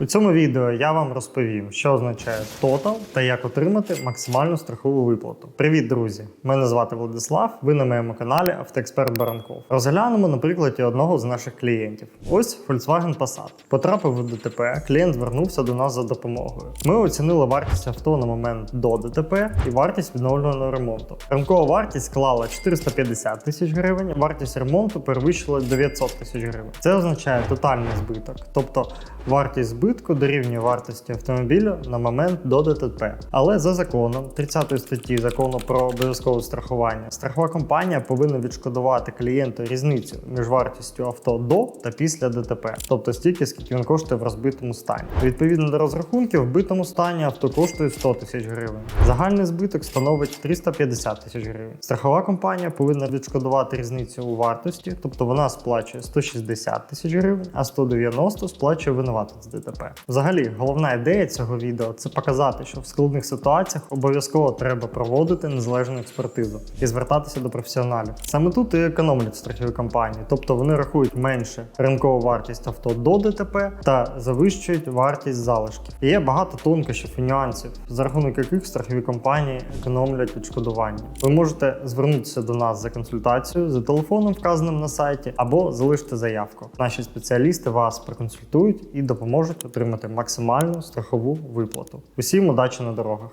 У цьому відео я вам розповім, що означає Total та як отримати максимальну страхову виплату. Привіт, друзі! Мене звати Владислав. Ви на моєму каналі Автоексперт Баранков. Розглянемо на прикладі одного з наших клієнтів. Ось Volkswagen Passat. Потрапив у ДТП. Клієнт звернувся до нас за допомогою. Ми оцінили вартість авто на момент до ДТП і вартість відновленого ремонту. Ринкова вартість склала 450 тисяч гривень. Вартість ремонту перевищила 900 тисяч гривень. Це означає тотальний збиток, тобто вартість збитку дорівнює вартості автомобіля на момент до ДТП. Але за законом 30 статті закону про обов'язкове страхування, страхова компанія повинна відшкодувати клієнту різницю між вартістю авто до та після ДТП, тобто стільки, скільки він коштує в розбитому стані. Відповідно до розрахунків, в битому стані авто коштує 100 тисяч гривень. Загальний збиток становить 350 тисяч гривень. Страхова компанія повинна відшкодувати різницю у вартості, тобто вона сплачує 160 тисяч гривень, а 190 сплачує винуватець з ДТП. Взагалі, головна ідея цього відео це показати, що в складних ситуаціях обов'язково треба проводити незалежну експертизу і звертатися до професіоналів. Саме тут і економлять страхові компанії, тобто вони рахують менше ринкову вартість авто до ДТП та завищують вартість залишків. Є багато тонкощів і нюансів, за рахунок яких страхові компанії економлять відшкодування. Ви можете звернутися до нас за консультацією за телефоном, вказаним на сайті, або залишити заявку. Наші спеціалісти вас проконсультують і допоможуть отримати максимальну страхову виплату. Усім удачі на дорогах!